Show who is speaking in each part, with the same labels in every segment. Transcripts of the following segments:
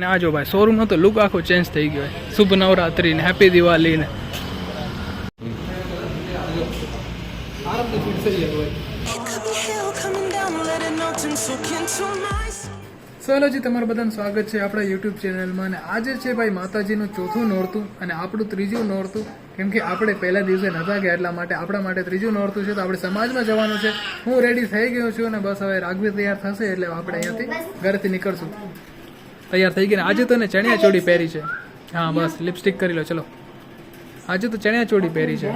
Speaker 1: અને આ જો ભાઈ શોરૂમનો તો લુક આખો ચેન્જ થઈ ગયો. શુભ નવરાત્રી ને હેપી દિવાળી ને. સહેલાજી તમારું બધાનું સ્વાગત છે આપણા યુટ્યુબ ચેનલમાં અને આજે છે ભાઈ માતાજીનું ચોથું નોરતું અને આપણું ત્રીજું નોરતું. કેમ કે આપણે પહેલા દિવસે નતા ગયા, એટલા માટે આપણા માટે ત્રીજું નોરતું છે. તો આપણે સમાજમાં જવાનું છે. હું રેડી થઈ ગયો છું અને બસ હવે રાગવી તૈયાર થશે એટલે આપણે અહીંયાથી ઘરેથી નીકળશું. તૈયાર થઈ ગયા આજે તો ને ચણિયા ચોળી પહેરી છે. હા બસ લિપસ્ટિક કરી લો ચલો. આજે તો ચણિયા ચોળી પહેરી છે.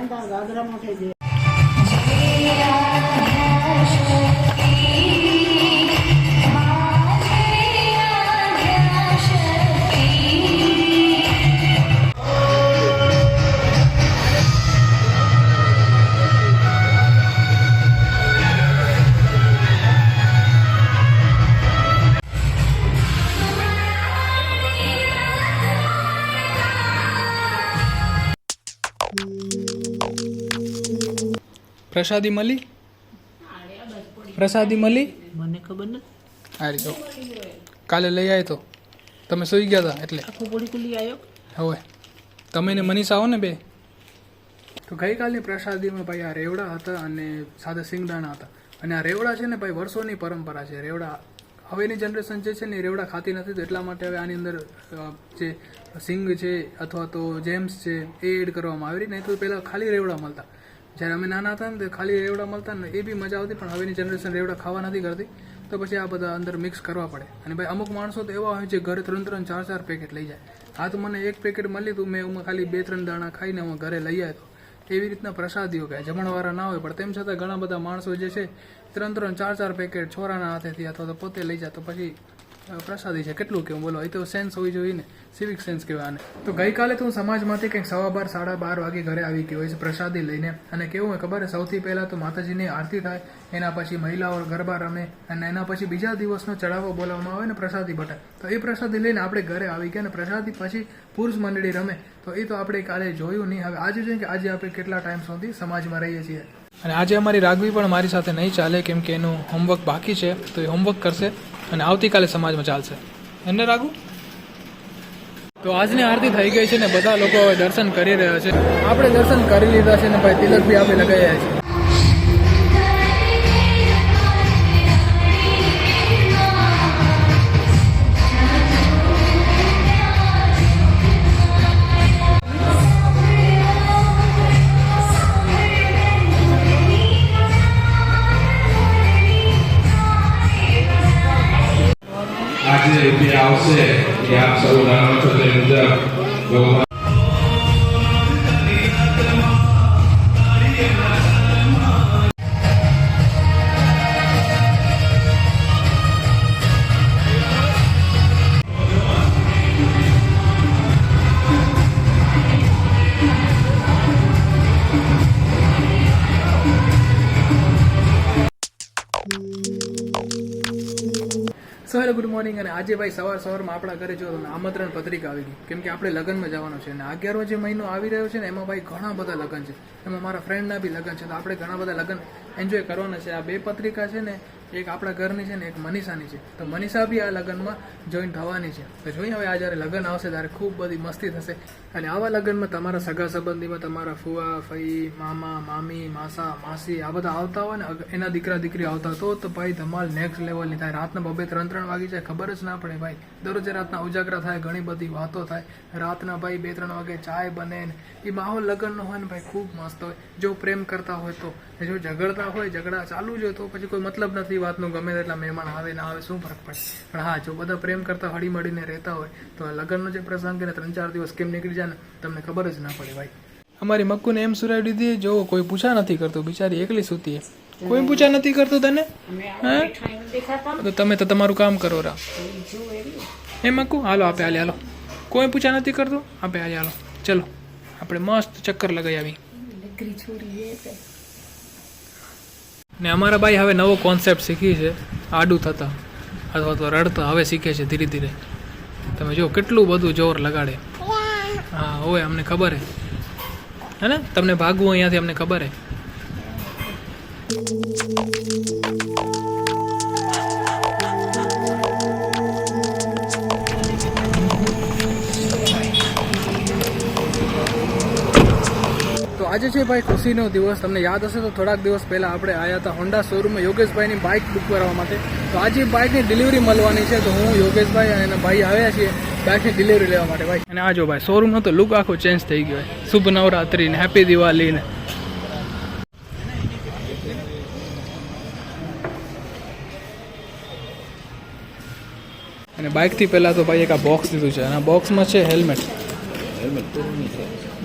Speaker 1: પ્રસાદી મળી પ્રસાદી મળી
Speaker 2: મને ખબર નથી.
Speaker 1: આ રીતે કાલે લઈ આવ્યો તો. તમે સૂઈ ગયા હતા એટલે.
Speaker 2: આખું ગોળી કુલી આવ્યો
Speaker 1: હવે. તમે ને મનીષા આવો ને બે. તો ગઈકાલની પ્રસાદીમાં ભાઈ આ રેવડા હતા અને સાદા સિંગદાણા હતા. અને આ રેવડા છે ને ભાઈ વર્ષોની પરંપરા છે. રેવડા હવેની જનરેશન જે છે ને એ રેવડા ખાતી નથી તો એટલા માટે હવે આની અંદર જે સિંગ છે અથવા તો જેમ્સ છે એ એડ કરવામાં આવી નહીં તો પહેલાં ખાલી રેવડા મળતા. જ્યારે અમે નાના હતા ને, તો ખાલી રેવડા મળતા ને, એ બી મજા આવતી, પણ હવેની જનરેશન રેવડા ખાવા નથી કરતી. તો પછી આ બધા અંદર મિક્સ કરવા પડે. અને ભાઈ, અમુક માણસો તો એવા હોય છે, ઘરે ત્રણ ત્રણ ચાર ચાર પેકેટ લઈ જાય. હા, તો મને એક પેકેટ મળી હતું મેં હું ખાલી બે ત્રણ દાણા ખાઈને હું ઘરે લઈ આવ્યો એવી રીતના પ્રસાદીઓ કહે જમણવાળા ના હોય, પણ તેમ છતાં ઘણા બધા માણસો જે છે, ત્રણ ત્રણ ચાર ચાર પેકેટ છોરાના હાથેથી અથવા તો પોતે લઈ જાય, તો પછી પ્રસાદી છે. કેટલું કેવું બોલો? એ તો સેન્સ હોવી જોઈએ ને. સિવિક સેન્સ કહેવાય આને. તો ગઈકાલે તો હું સમાજમાંથી કંઈક સવા બાર, સાડા બાર વાગે ઘરે આવી ગયો. હોય છે પ્રસાદી લઈને. અને કેવું હોય ખબર સૌથી પહેલાં તો માતાજીની આરતી થાય. એના પછી મહિલાઓ ગરબા રમે. અને એના પછી બીજા દિવસનો ચડાવો બોલાવવામાં આવે ને પ્રસાદી બટાય તો એ પ્રસાદી લઈને આપણે ઘરે આવી ગયા અને પ્રસાદી પછી પુરુષ મંડળી રમે. તો એ તો આપણે કાલે જોયું નહીં. હવે આજે જોઈએ કે આજે આપણે કેટલા ટાઈમ સુધી સમાજમાં રહીએ છીએ? અને આજે અમારી રાગવી પણ મારી સાથે નહીં ચાલે કેમ કે એનું હોમવર્ક બાકી છે, તો એ હોમવર્ક કરશે અને આવતીકાલે સમાજમાં ચાલશે. એને રાગુ? તો આજની આરતી થઈ ગઈ છે ને બધા લોકો હવે દર્શન કરી રહ્યા છે. આપણે દર્શન કરી લીધા છે ને ભાઈ તિલક બી આપણે લગાવ્યા છે.
Speaker 3: આપ સૌ જાણો છો તે મુજબ
Speaker 1: હેલો ગુડ મોર્નિંગ અને આજે ભાઈ સવાર સવારમાં આપણા ઘરે જો આમંત્રણ પત્રિકા આવી ગઈ. કેમ કે આપણે લગ્નમાં જવાનું છે અને અગિયારમો જે મહિનો આવી રહ્યો છે ને, એમાં ભાઈ ઘણા બધા લગ્ન છે. એમાં મારા ફ્રેન્ડના બી લગ્ન છે. તો આપણે ઘણા બધા લગ્ન એન્જોય કરવાના છે. આ બે પત્રિકા છે ને એક આપણા ઘરની છે ને એક મનીષાની છે. તો મનીષા બી આ લગ્નમાં જોઈન થવાની છે. તો જોઈએ હવે આ જ્યારે લગ્ન આવશે ત્યારે ખૂબ બધી મસ્તી થશે. અને આવા લગ્નમાં તમારા સગા સંબંધીમાં તમારા ફુવા, ફઈ, મામા, મામી, માસા, માસી આ બધા આવતા હોય ને એના દીકરા, દીકરી આવતા તો તો ભાઈ ધમાલ નેક્સ્ટ લેવલની થાય. રાતના બબે ત્રણ ત્રણ વાગી જાય, ખબર જ ના પડે ભાઈ. દરરોજ રાતના ઉજાગરા થાય, ઘણી બધી વાતો થાય. રાતના ભાઈ બે ત્રણ વાગે ચાય બને ને, એ માહોલ લગ્નનો હોય ને ભાઈ ખૂબ મસ્ત હોય. જો પ્રેમ કરતા હોય તો, જો ઝઘડતા હોય, ઝઘડા ચાલુ જ હોય તો પછી કોઈ મતલબ નથી વાતનું ગમે તેટલા મહેમાન આવે ના આવે શું ફરક પડે? પણ હા જો બધા પ્રેમ કરતા હળી મળીને રહેતા હોય તો આ લગ્નનો જે પ્રસંગ ને ત્રણ ચાર દિવસ કેમ નીકળી જાય ને તમને ખબર જ ના પડે ભાઈ. અમારી મક્કુને એમ સુરાવી દીધી જો કોઈ પૂછા નથી કરતું બિચારી એકલી સુતી કોઈ પૂછા નથી કરતું તને? હે? તો તમે તો તમારું કામ કરો રા. એ મક્કુ? હાલો આપે હાલે હાલો. કોઈ પૂછા નથી કરતું? આપે હાલે હાલો. ચલો આપણે મસ્ત ચક્કર લગાવી આવી. ને અમારા ભાઈ હવે નવો કોન્સેપ્ટ શીખી છે. આડું થતા અથવા તો રડતા હવે શીખે છે ધીરે ધીરે. તમે જો કેટલું બધું જોર લગાડે. હા હોય અમને ખબર હે ને? તમને ભાગવું અહીંયાથી અમને ખબર હે. આજે છે ભાઈ ખુશીનો દિવસ. તમને યાદ હશે તો થોડાક દિવસ પહેલાં આપણે આવ્યા હતા હોન્ડા શોરૂમમાં યોગેશભાઈની બાઇક બુક કરવા માટે. તો આજે બાઇકની ડિલિવરી મળવાની છે તો હું યોગેશભાઈ અને ભાઈ આવ્યા છીએ બાઇકની ડિલિવરી લેવા માટે. ભાઈ અને આ જો ભાઈ શોરૂમનો તો લુક આખો ચેન્જ થઈ ગયો શુભ નવરાત્રી ને હેપી દિવાળી ને. અને બાઇકથી પહેલાં તો ભાઈ એક આ બોક્સ દીધું છે. અને આ બોક્સમાં છે હેલ્મેટ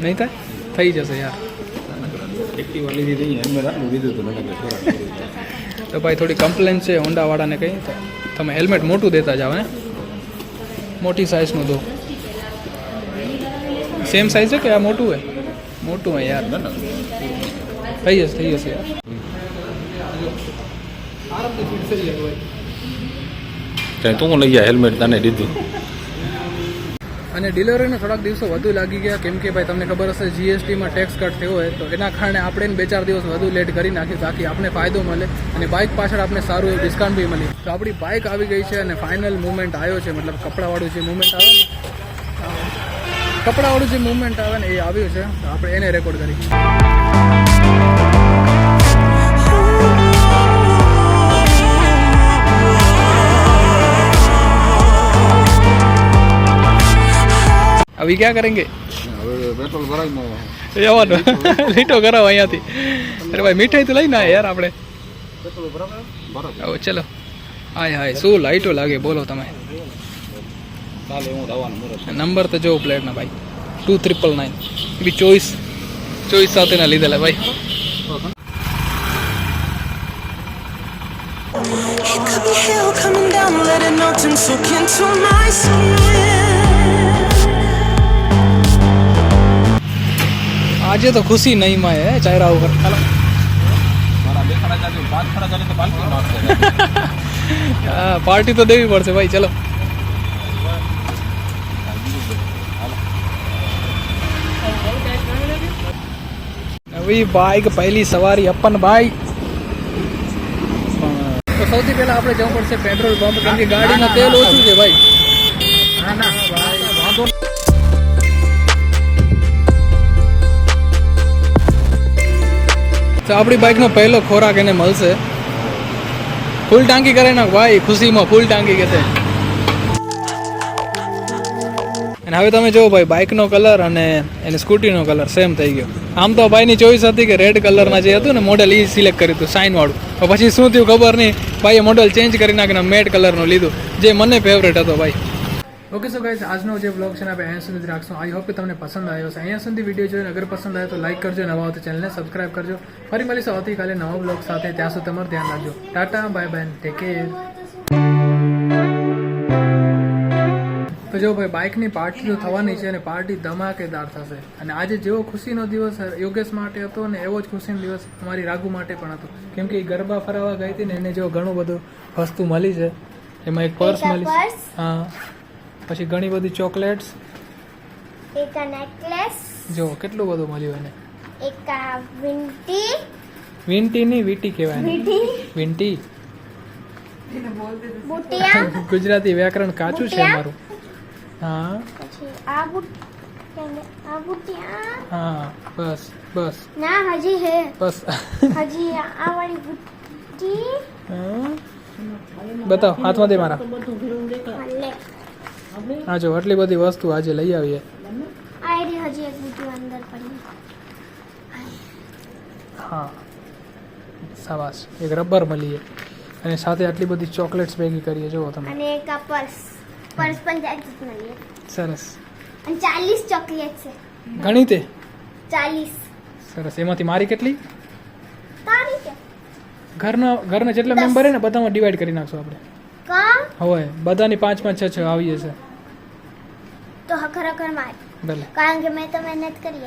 Speaker 1: નહીં થાય? થઈ જશે યાર.
Speaker 2: એક્ટિવા લીધી હતી હેલ્મેટ આટલું લીધું હતું મને
Speaker 1: તો ભાઈ થોડી કમ્પ્લેન છે હોન્ડાવાળાને કંઈ. તમે હેલ્મેટ મોટું દેતા જાઓ ને મોટી સાઇઝનું દો. સેમ સાઇઝ છે કે આ મોટું હોય મોટું હોય યાર. થઈ જશે થઈ જશે. યાર
Speaker 2: તું લઈ ગયા હેલ્મેટ તને દીધું.
Speaker 1: અને ડીલરોને થોડાક દિવસો વધુ લાગી ગયા, કેમ કે ભાઈ તમને ખબર હશે જીએસટીમાં ટેક્સ કટ થયો હોય તો એના કારણે આપણે બે ચાર દિવસ વધુ લેટ કરી નાખ્યું તાકી આપણે ફાયદો મળે અને બાઇક પાછળ આપણે સારું એવું ડિસ્કાઉન્ટ બી મળ્યું તો આપણી બાઇક આવી ગઈ છે અને ફાઇનલ મુવમેન્ટ આવ્યો છે, મતલબ કપડાવાળું જે મુવમેન્ટ આવે ને, કપડાવાળું જે મુવમેન્ટ આવે ને એ આવ્યું છે, તો આપણે એને રેકોર્ડ કરી અભી ક્યાં કરેંગે?
Speaker 2: હવે પેટ્રોલ ભરાય
Speaker 1: જવાનું લીટો કરાવો અહીંયાથી. અરે ભાઈ મીઠાઈ તો લઈને આયા યાર આપણે. હવે ચલો. હાય હાય. શું લાઈટો લાગે? બોલો તમે. નંબર તો જોવો પ્લેટના ભાઈ. Two triple nine B choice choice સાથેના લીધેલા ભાઈ.
Speaker 4: It could be hell coming down, let it melt and soak into my skin.
Speaker 1: આજે તો ખુશી નહીં માં હે ચાયરા ઉપર ચાલો
Speaker 2: મારા બે ખડા ચાલે પાંચ ખડા ચાલે તો પાલકી નાખશે
Speaker 1: હા પાર્ટી તો દેવી પડશે ભાઈ ચલો નવી બાઇક પહેલી સવારી અપન ભાઈ તો સૌથી પહેલા આપણે જવું પડશે પેટ્રોલ પંપ કેમ કે ગાડીમાં તેલ ઓછું છે ભાઈ. તો આપણી બાઇકનો પહેલો ખોરાક એને મળશે. ફૂલ ટાંકી કરે નાખ, ભાઈ, ખુશીમાં ફૂલ ટાંકી કે અને હવે તમે જુઓ ભાઈ બાઇકનો કલર અને એની સ્કૂટીનો કલર સેમ થઈ ગયો. આમ તો ભાઈની ચોઈસ હતી કે રેડ કલરમાં જે હતું ને મોડલ એ સિલેક્ટ કર્યું હતું સાઇનવાળું પછી શું થયું ખબર નહીં, ભાઈએ મોડલ ચેન્જ કરી નાખીને મેટ કલરનું લીધું, જે મને ફેવરેટ હતો ભાઈ. ઓકે સો ગાઈઝ આજનો જે બ્લોગ છે ને આપણે અહીંયા સુધી રાખશું. આઈ હોપ કે તમને પસંદ આવ્યો હશે. અહીંયા સુધી વીડિયો જોઈને અગર પસંદ આવ્યો તો લાઈક કરજો નવા હોય તો ચેનલને સબસ્ક્રાઈબ કરજો. ફરી મળીશું આવતીકાલે નવા બ્લોગ સાથે. ત્યાં સુધી તમારું ધ્યાન રાખજો. Tata bye bye take care તો જો ભાઈ બાઇકની પાર્ટી તો થવાની છે અને પાર્ટી ધમાકેદાર થશે. અને આજે જેવો ખુશીનો દિવસ યોગેશ માટે હતો ને એવો જ ખુશીનો દિવસ અમારી રાગુ માટે પણ હતો. કેમ કે એ ગરબા ફરાવા ગઈ હતી ને એને જો ઘણું બધું વસ્તુ મળી છે. એમાં એક પર્સ મળી છે. હા. પછી ઘણી બધી ચોકલેટ્સ.
Speaker 5: એક નેકલેસ.
Speaker 1: જો કેટલું બધું મળ્યું એને?
Speaker 5: એક વિંટી.
Speaker 1: વિન્ટી ની વીટી કહેવાય એને.
Speaker 5: વિંટી.
Speaker 1: વિન્ટી ગુજરાતી વ્યાકરણ કાચું છે અમારું. હા.
Speaker 5: પછી આ બુટ આ બુટિયા.
Speaker 1: હા બસ બસ.
Speaker 5: ના હજી હે.
Speaker 1: બસ.
Speaker 5: હજી આ વાળી બુટ્ટી.
Speaker 1: બતાવ હાથમાં દે મારા. હા જો આટલી બધી વસ્તુ આજે લઈ આવીએ. હા સાવાસ એક રબર મળીએ. અને સાથે આટલી બધી ચોકલેટ્સ ભેગી કરીએ. જુઓ તમે.
Speaker 5: અને એક આ પર્સ. પર્સ પણ જાજી જ
Speaker 1: સરસ.
Speaker 5: અને ચાલીસ ચોકલેટ છે.
Speaker 1: ઘણી તે?
Speaker 5: ચાલીસ.
Speaker 1: સરસ. એમાંથી મારી કેટલી?
Speaker 5: તારી છે.
Speaker 1: ઘરના ઘરના જેટલા મેમ્બર હે ને બધામાં ડિવાઈડ કરી નાખશું આપણે. હવે બધાની પાંચ પાંચ છ છ આવીએ છે.
Speaker 5: તો ખરેખર મારી.
Speaker 1: ભલે.
Speaker 5: કારણ કે મેં તો મહેનત કરી.